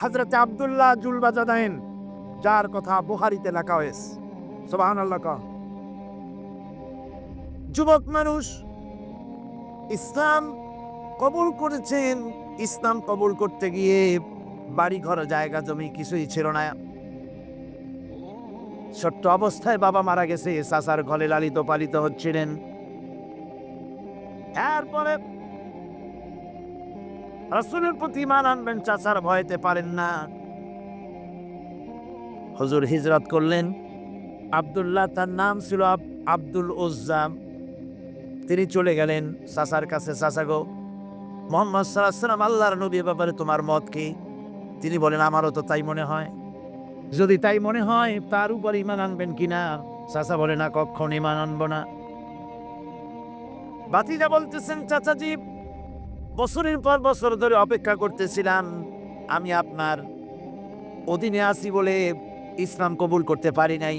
হজরত আবদুল্লাহ জুলবাজাদাইন, যার কথা বুহারিতে লেখা হয়েছে। সোবাহান যুবক মানুষ, ইসলাম কবুল করেছেন, ইসলাম কবুল করতে গিয়ে বাড়ি ঘর জায়গা জমি কিছুই ছিল না। ছোট্ট অবস্থায় বাবা মারা গেছে, চাচার ঘরে লালিত পালিত হচ্ছিলেন। তারপরে রসুলের প্রতি মান আনবেন, চাচার ভয়তে পারেন না। হুজুর হিজরত করলেন। আব্দুল্লাহ, তার নাম ছিল আব- আব্দুল উজ্জাম। তিনি চলে গেলেন চাচার কাছে, চাচা গো, মোহাম্মদ সাল্লাম আল্লাহর নবী ব্যাপারে তোমার মত কি? তিনি বলেন, আমারও তো তাই মনে হয়। যদি তাই মনে হয়, তার উপর ইমান আনবেন কিনা চাচা বলে, না কখন ইমান আনব না। বাতিজা বলতেছেন, চাচাজি বছরের পর বছর ধরে অপেক্ষা করতেছিলাম। আমি আপনার অধীনে আছি বলে ইসলাম কবুল করতে পারি নাই।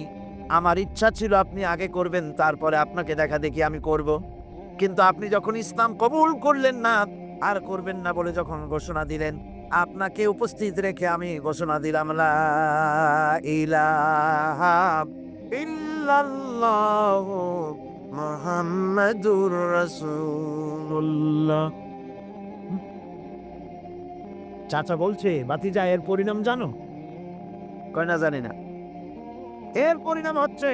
আমার ইচ্ছা ছিল আপনি আগে করবেন, তারপরে আপনাকে দেখা দেখি আমি করব। কিন্তু আপনি যখন ইসলাম কবুল করলেন না, আর করবেন না বলে যখন ঘোষণা দিলেন, আপনাকে উপস্থিত রেখে আমি ঘোষণা দিলাম মুহাম্মাদুর রাসূলুল্লাহ। চাচা বলছে বাতিজা এর পরিণাম জানো? কয় না জানি না। এর পরিণাম হচ্ছে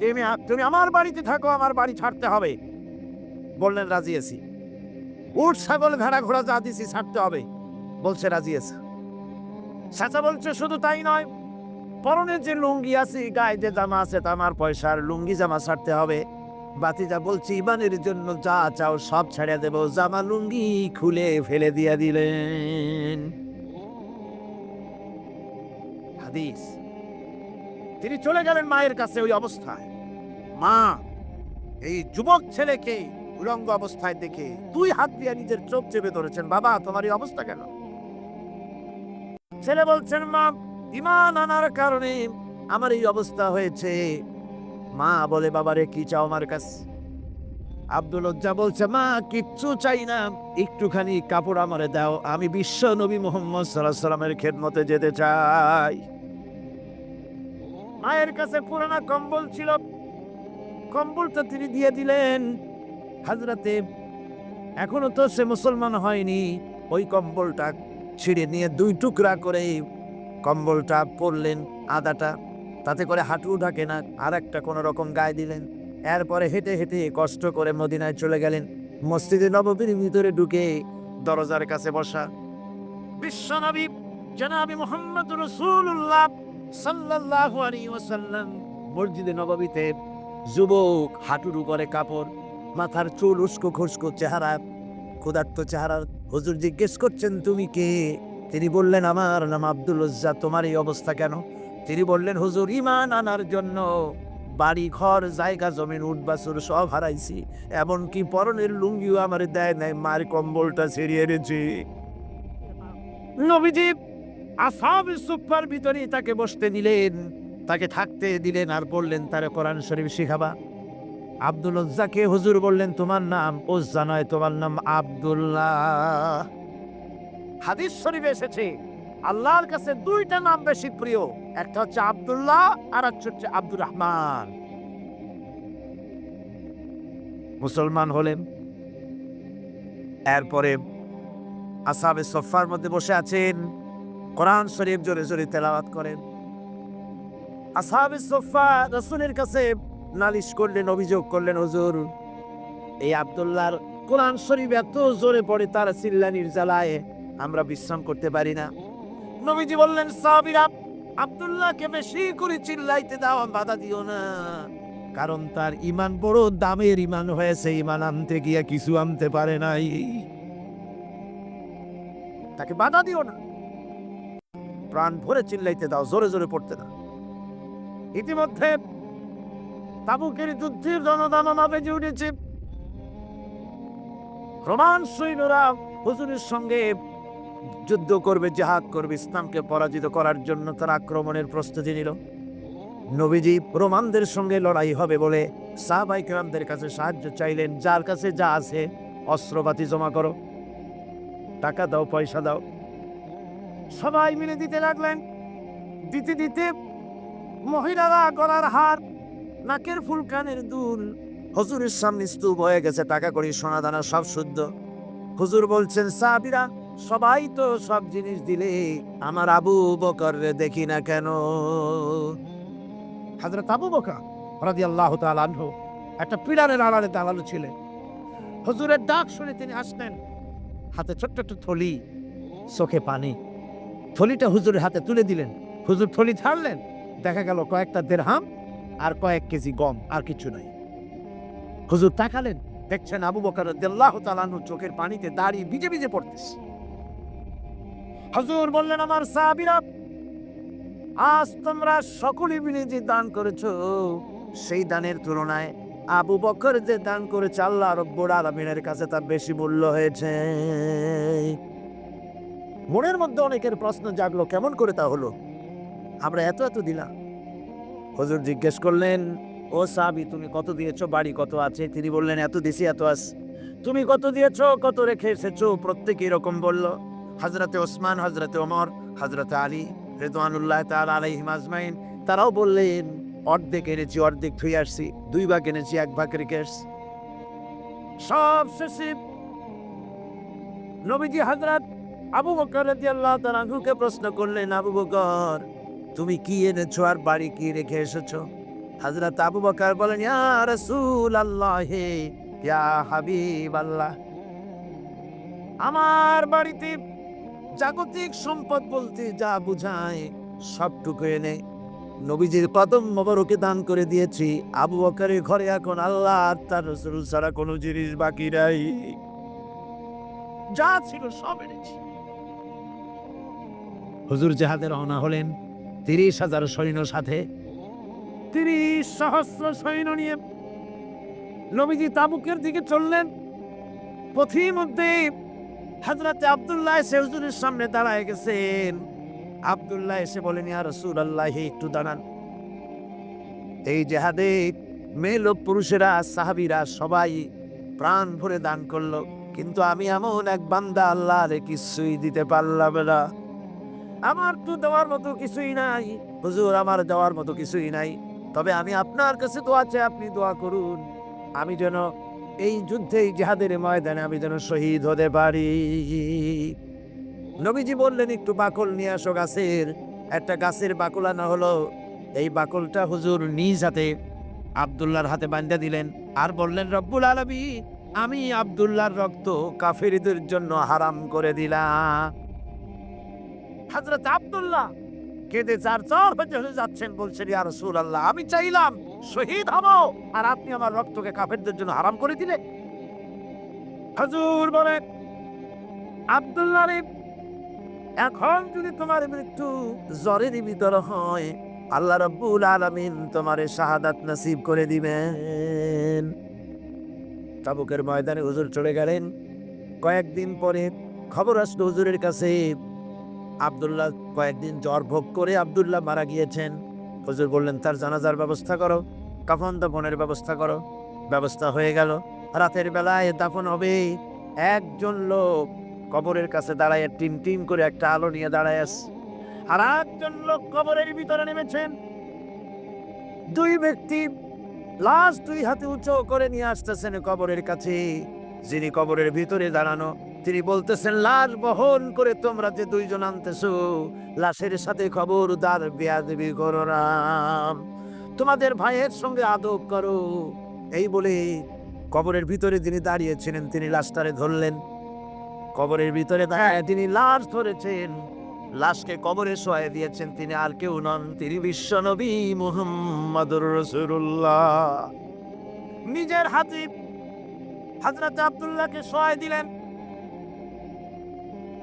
তুমি তুমি আমার বাড়িতে থাকো আমার বাড়ি ছাড়তে হবে। বললেন রাজি আছি উঠ ছাগল ভেড়া ঘোড়া যা দিছি ছাড়তে হবে বলছে রাজি আছে চাচা বলছে শুধু তাই নয় পরনের যে লুঙ্গি আছে গায়ে যে জামা আছে তা আমার পয়সার লুঙ্গি জামা ছাড়তে হবে। বাতিজা বলছি, ইমানের জন্য যা চাও সব ছেড়ে দেব। জামা লুঙ্গি খুলে ফেলে দিয়া দিলেন। হাদিস। তিনি চলে গেলেন মায়ের কাছে ওই অবস্থায়। মা, এই যুবক ছেলেকে উলঙ্গ অবস্থায় দেখে দুই হাত দিয়ে নিজের চোখ চেপে ধরেছেন, বাবা, তোমার এই অবস্থা কেন? ছেলে বলছেন, মা, ইমান আনার কারণে আমার এই অবস্থা হয়েছে। মা বলে, বাবারে, কি চাও আমার কাছে? আব্দুল লজ্জা বলছে, মা, কিচ্ছু চাই না। একটুখানি কাপড় আমারে দাও। আমি বিশ্ব নবী মোহাম্মদ সাল্লাহ সাল্লামের খেদমতে যেতে চাই। মায়ের কাছে পুরানা কম্বল ছিল। কম্বলটা তিনি দিয়ে দিলেন। হাজরাতে, এখনও তো সে মুসলমান হয়নি। ওই কম্বলটা ছিঁড়ে নিয়ে দুই টুকরা করে কম্বলটা পরলেন আদাটা। তাতে করে হাঁটু ঢাকে না আর একটা কোনো রকম গায়ে দিলেন। এরপরে হেঁটে হেঁটে কষ্ট করে মদিনায় চলে গেলেন। মসজিদে নববীর ভিতরে ঢুকে দরজার কাছে বসা। বিশ্বনবী জনাবি মোহাম্মদ রসুল্লাহ সাল্লাল্লাহু আলাইহি ওয়াসাল্লাম মসজিদে নববীতে যুবক হাঁটুর উপরে কাপড়, মাথার চুল উস্কো খুস্কো চেহারা, ক্ষুধার্ত চেহারা। হুজুর জিজ্ঞেস করছেন, তুমি কে? তিনি বললেন, আমার নাম আব্দুল তোমার এই অবস্থা কেন? তিনি বললেন, হুজুর ইমান আনার জন্য বাড়ি ঘর জায়গা, জমিন উঠবাসুর সব হারাইছি। এমনকি পরনের লুঙ্গিও আমার দেয় নাই, মার কম্বলটা ছেড়িয়ে এনেছি। নবীজি আসাবে সুপার ভিতরে তাকে বসতে দিলেন, তাকে থাকতে দিলেন আর বললেন, তার কোরআন শরীফ শিখাবা। আব্দুল উজ্জাকে হুজুর বললেন, তোমার নাম উজ্জা নয়, তোমার নাম আব্দুল্লাহ। হাদিস শরীফে এসেছে আল্লাহর কাছে দুইটা নাম বেশি প্রিয়। একটা হচ্ছে আব্দুল্লাহ, আর একটা হচ্ছে আব্দুর রহমান। মুসলমান হলেন। এরপরে আসাবে সফার মধ্যে বসে আছেন। কোরআন শরীফ জোরে জোরে তেলাওয়াত করেন। আসাবে সফা রসুলের কাছে নালিশ করলেন, অভিযোগ করলেন, হুজুর, এই আব্দুল্লাহর কোরআন শরীফ এত জোরে পড়ে, তার চিল্লানির জ্বালায় আমরা বিশ্রাম করতে পারি না। নবীজি বললেন, সাহাবীরা আব্দুল্লাহকে বেশি করে চিল্লাইতে দাও, বাধা দিও না। কারণ তার ইমান বড় দামের ইমান হয়েছে ইমান আনতে গিয়া কিছু আনতে পারে নাই। তাকে বাধা দিও না। প্রাণ ভরে চিল্লাইতে দাও, জোরে জোরে পড়তে দাও। ইতিমধ্যে তাবুকের যুদ্ধের জনদাননা বেজে উঠেছে। রোমান সৈন্যরা হুজুরের সঙ্গে যুদ্ধ করবে জাহাদ করবে, ইসলামকে পরাজিত করার জন্য তারা আক্রমণের প্রস্তুতি নিল। নবীজি রোমানদের সঙ্গে লড়াই হবে বলে সাহাবাই কেরামদের কাছে সাহায্য চাইলেন, যার কাছে যা আছে, অস্ত্রপাতি জমা করো। টাকা দাও, পয়সা দাও। সবাই মিলে দিতে লাগলেন। দিতে দিতে মহিলারা গলার হার, নাকের ফুল কানের দুল। হজুরের সামনে স্তূপ হয়ে গেছে, টাকা করি সোনা দানা সব শুদ্ধ। হুজুর বলছেন, সাহাবিরা সবাই তো সব জিনিস দিলে আমার আবু বকর দেখি না কেন? হাজরত আবু বকর রাজি আল্লাহ তালাহ একটা পিলারের আড়ালে দাঁড়ানো ছিলেন। হুজুরের ডাক শুনে তিনি আসলেন। হাতে ছোট্ট একটা থলি, চোখে পানি। থলিটা হুজুরের হাতে তুলে দিলেন। হুজুর থলি ছাড়লেন। দেখা গেল কয়েকটা দেড়হাম আর কয়েক কেজি গম, আর কিছু নাই। হুজুর তাকালেন, দেখছেন আবু বকর দেল্লাহ তালানু চোখের পানিতে দাঁড়িয়ে ভিজে ভিজে পড়তেছে। হুজুর বললেন, আমার সাহাবীরা, আজ তোমরা সকলে মিলে যে দান করেছ, সেই দানের তুলনায় আবু বকর যে দান করেছে, আল্লাহ রব্বুর আলমিনের কাছে তার বেশি মূল্য হয়েছে। মনের মধ্যে অনেকের প্রশ্ন জাগলো, কেমন করে তা হলো? আমরা এত এত দিলাম। হজুর জিজ্ঞেস করলেন, ও সাবি তুমি কত দিয়েছ? বাড়ি কত আছে? তিনি বললেন, এত দিছি, এত আস তুমি কত দিয়েছ? কত রেখে এসেছ? প্রত্যেকে এরকম বলল। হজরতে ওসমান হজরতে ওমর হজরতে আলী রেদওয়ানুল্লাহ তাল আলাইহিম আজমাইন, তারাও বললেন, অর্ধেক এনেছি, অর্ধেক থুই আসছি। দুই ভাগ এনেছি, এক ভাগ রেখে আসছি। সব শেষে নবীজি হজরত আবু বকর আনহুকে প্রশ্ন করলেন, আবু বকর, তুমি কি এনেছো আর বাড়ি কি রেখে এসেছ? হজরত আবু বকর বলেন আল্লাহ আল্লাহ আমার বাড়িতে জাগতিক সম্পদ বলতে যা বুঝায়, সবটুকু এনে নবীজির কদম মোবারকে দান করে দিয়েছি। আবু বকরের ঘরে এখন আল্লাহ তার রসুল ছাড়া কোনো জিনিস বাকি নাই। যা ছিল সব এনেছি। হুজুর জাহাদে রওনা হলেন তিরিশ হাজার সৈন্য সাথে। তিরিশ সহস্র সৈন্য নিয়ে নবীজি তাবুকের দিকে চললেন। পথির মধ্যে হাজরাতে আবদুল্লাহ এসে হুজুরের সামনে দাঁড়ায় গেছেন। আবদুল্লাহ এসে বলেন, ইয়া রসুল আল্লাহ একটু দাঁড়ান। এই জেহাদে মেয়ে লোক পুরুষেরা, সাহাবিরা সবাই প্রাণ ভরে দান করল। কিন্তু আমি এমন এক বান্দা আল্লাহ রে কিছুই দিতে পারলাম না। আমার তো দেওয়ার মতো কিছুই নাই। হুজুর, আমার দেওয়ার মতো কিছুই নাই। তবে আমি আপনার কাছে দোয়া চাই, আপনি দোয়া করুন। আমি যেন এই যুদ্ধে জেহাদের ময়দানে আমি যেন শহীদ হতে পারি। নবীজি বললেন, একটু বাকল নিয়ে আসো গাছের। একটা গাছের বাকল আনা হলো। এই বাকলটা হুজুর নিজ হাতে আবদুল্লার হাতে বান্ধা দিলেন আর বললেন, রব্বুল আলমী আমি আবদুল্লাহর রক্ত কাফেরিদের জন্য হারাম করে দিলাম। হজরত আবদুল্লাহ কেঁদে চার চার যাচ্ছেন, বলছেন, ইয়া রসুল আল্লাহ আমি চাইলাম শহীদ হব। আর আপনি আমার রক্তকে কাফেরদের জন্য হারাম করে দিলেন হজুর বলেন আবদুল্লাহ এখন যদি তোমার মৃত্যু জ্বরের ভিতর হয়, আল্লাহ রব্বুল আলামিন তোমারে শাহাদাত নসিব করে দিবেন। তাবুকের ময়দানে হুজুর চলে গেলেন। কয়েকদিন পরে খবর আসলো হুজুরের কাছে, আবদুল্লাহ কয়েকদিন জ্বর ভোগ করে আবদুল্লাহ মারা গিয়েছেন। হুজুর বললেন, তার জানাজার ব্যবস্থা করো কাফন দাফনের ব্যবস্থা করো। ব্যবস্থা হয়ে গেল। রাতের বেলায় দাফন হবে। একজন লোক কবরের কাছে দাঁড়ায়, টিম টিম করে একটা আলো নিয়ে দাঁড়ায় আছে। আর একজন লোক কবরের ভিতরে নেমেছেন। দুই ব্যক্তি লাশ দুই হাতে উঁচু করে নিয়ে আসতেছেন কবরের কাছে, যিনি কবরের ভিতরে দাঁড়ানো তিনি বলতেছেন, লাশ বহন করে তোমরা যে দুইজন আনতেছো, লাশের সাথে খবরদার বেয়াদবি করো না। তোমাদের ভাইয়ের সঙ্গে আদব করো। এই বলে কবরের ভিতরে যিনি দাঁড়িয়েছিলেন, তিনি লাশটারে ধরলেন। কবরের ভিতরে দাঁড়ায় তিনি লাশ ধরেছেন। লাশকে কবরে শোয়া দিয়েছেন তিনি আর কেউ নন, তিনি বিশ্ব নবী মুহাম্মদুর রসুল্লাহ নিজের হাতে হাজরত আব্দুল্লাহকে শোয়া দিলেন।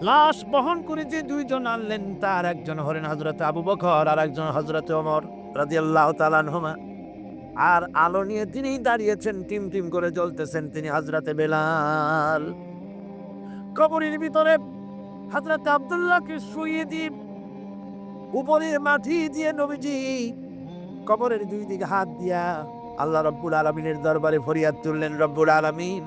লাশ বহন করে যে দুইজন আনলেন, তার একজন হলেন হজরত আবু বকর আর একজন হজরত ওমর রাদিয়াল্লাহু তাআলা আর আলো নিয়ে তিনি দাঁড়িয়েছেন, টিম টিম করে জ্বলতেছেন তিনি হজরতে বেলাল। কবরের ভিতরে হজরত আব্দুল্লাহকে শুয়ে দিয়ে উপরে মাটি দিয়ে নবীজি কবরের দুই দিকে হাত দিয়া আল্লাহ রব্বুল আলমিনের দরবারে ফরিয়াদ তুললেন, রব্বুল আলমিন